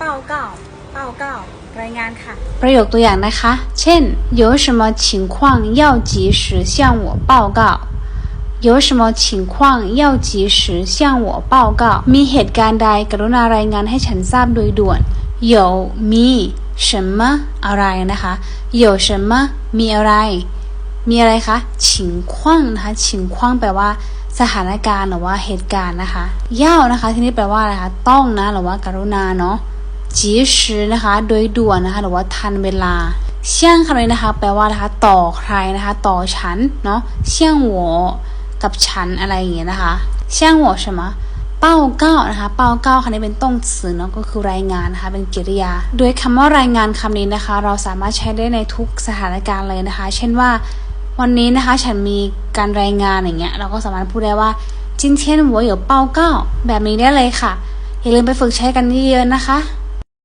报告报告รายงานค่ะ ประโยคตัวอย่างนะคะ เช่น有什么情况要及时向我报告有什么情况要及时向我报告มีเหตุการณ์ใดกรุณารายงานให้ฉันทราบโดยด่วน有มี什么อะไรนะคะ有什么มีอะไร มีอะไรคะฉิงคว้างนะคะฉิงคว้างแปลว่า สถานการณ์หรือว่าเหตุการณ์นะคะเย่านะคะ ที่นี่แปลว่าอะไรคะต้องนะหรือว่ากรุณาเนาะ 及时นะคะ โดยด่วนนะคะ หรือว่าทันเวลาเชี่ยงคำนี้นะคะ แปลว่านะคะ ต่อใครนะคะ ต่อฉันเนาะเชี่ยงหัวกับฉันอะไรอย่างเงี้ยนะคะเชี่ยงหัวใช่ไหมเป้าเก้านะคะเป้าเก้าคำนี้เป็นต้องสื่อเนาะก็คือรายงานนะคะเป็นกิริยา โดยคำว่ารายงานคำนี้นะคะ เราสามารถใช้ได้ในทุกสถานการณ์เลยนะคะ เช่นว่า วันนี้นะคะฉันมีการรายงานอย่างเงี้ยเราก็สามารถพูดได้ว่าจินเทียนหัวเหยียวเป้าเก้าแบบนี้ได้เลยค่ะอย่าลืมไปฝึกใช้กันเยอะๆนะคะ